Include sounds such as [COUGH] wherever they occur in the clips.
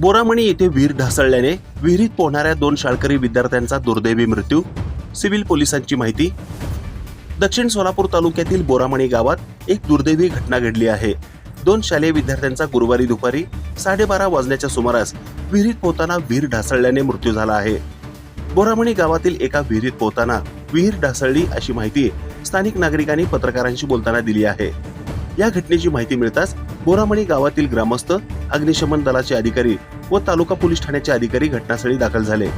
बोरामणी येथे विहीर ढासळल्याने विहिरीत पोहणाऱ्या दोन शाळकरी विद्यार्थ्यांचा दुर्दैवी मृत्यू. सिव्हिल पोलिसांची माहिती. दक्षिण सोलापूर तालुक्यातील बोरामणी गावात एक दुर्दैवी घटना घडली आहे. दोन शालेय विद्यार्थ्यांचा गुरुवारी दुपारी साडेबारा वाजण्याच्या सुमारास विहिरीत पोहताना विहीर ढासळल्याने मृत्यू झाला आहे. बोरामणी गावातील एका विहिरीत पोहताना विहीर ढासळली अशी माहिती स्थानिक नागरिकांनी पत्रकारांशी बोलताना दिली आहे. या घटनेची माहिती मिळताच बोरामणी गावातील ग्रामस्थ अग्निशमन दलाचे अधिकारी व तालुका पोलीस ठाण्याचे अधिकारी घटनास्थळी दाखल झाले.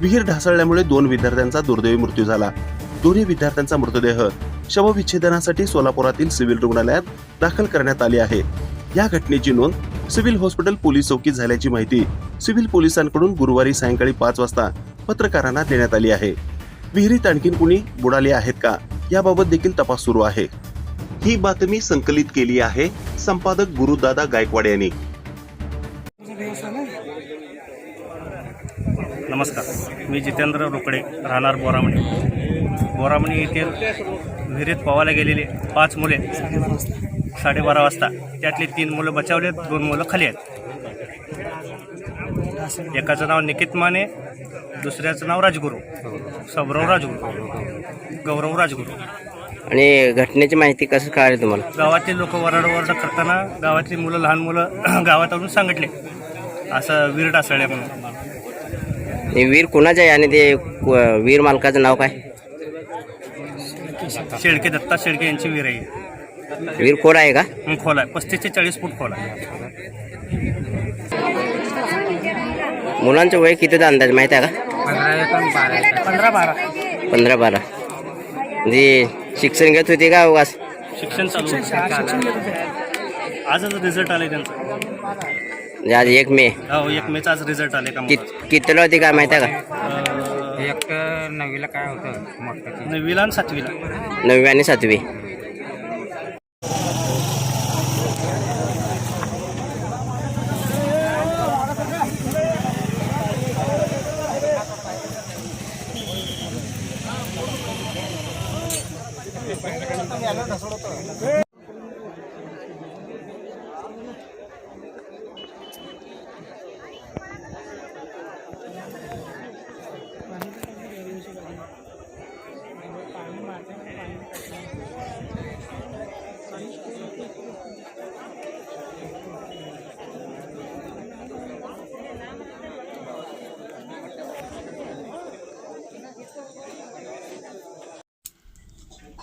विहीर ढासळल्यामुळे दोन विद्यार्थ्यांचा दुर्दैवी मृत्यू झाला. दोन्ही विद्यार्थ्यांचा मृतदेह शवविच्छेदनासाठी सोलापुरातील सिव्हिल रुग्णालयात दाखल करण्यात आले आहे. या घटनेची नोंद सिव्हिल हॉस्पिटल पोलीस चौकीत झाल्याची माहिती सिव्हिल पोलिसांकडून गुरुवारी सायंकाळी पाच वाजता पत्रकारांना देण्यात आली आहे. विहिरीत आणखीन कुणी बुडाले आहेत का? याबाबत देखील तपास सुरू आहे. ही बातमी संकलित केली आहे संपादक गुरुदादा गायकवाड यांनी. नमस्कार. मी जितेंद्र रोकडे राहणार बोरामणी. बोरामणी येथील विहिरीत पोहायला गेलेले पाच मुले साडेबारा वाजता. त्यातली तीन मुलं बचावले दोन मुलं खाली आहेत. एकाचं नाव निकित माने दुसऱ्याचं नाव राजगुरू. सबराव राजगुरू. गौरव राजगुरू. आणि घटनेची माहिती कसं कळाली तुम्हाला? गावातील लोक वरडवरड करताना गावातली मुलं लहान मुलं [CLEARS THROAT] गावात आणून सांगितले. असं विहीर डासळल्या म्हणून. हे वीर कुणाचं आहे आणि ते वीर मालकाचं नाव काय? शेळके दत्ता शेळके यांची विहीर आहे. वीर कोण आहे का? खोल आहे. पस्तीस ते चाळीस फूट खोल आहे. मुलांचं वय कितीचा अंदाज माहिती आहे का? पंधरा बारा. पंधरा बारा. म्हणजे शिक्षण घेत होते का उगाच शिक्षण चालू. आजच रिझल्ट आले त्यांचा. म्हणजे आज एक मे. हो एक मेचा आज रिझल्ट आले का कित कितीला होती का माहिती आहे का? एक नवीला काय होतं? मोठं नववीला आणि सातवीला. नववी आणि सातवी.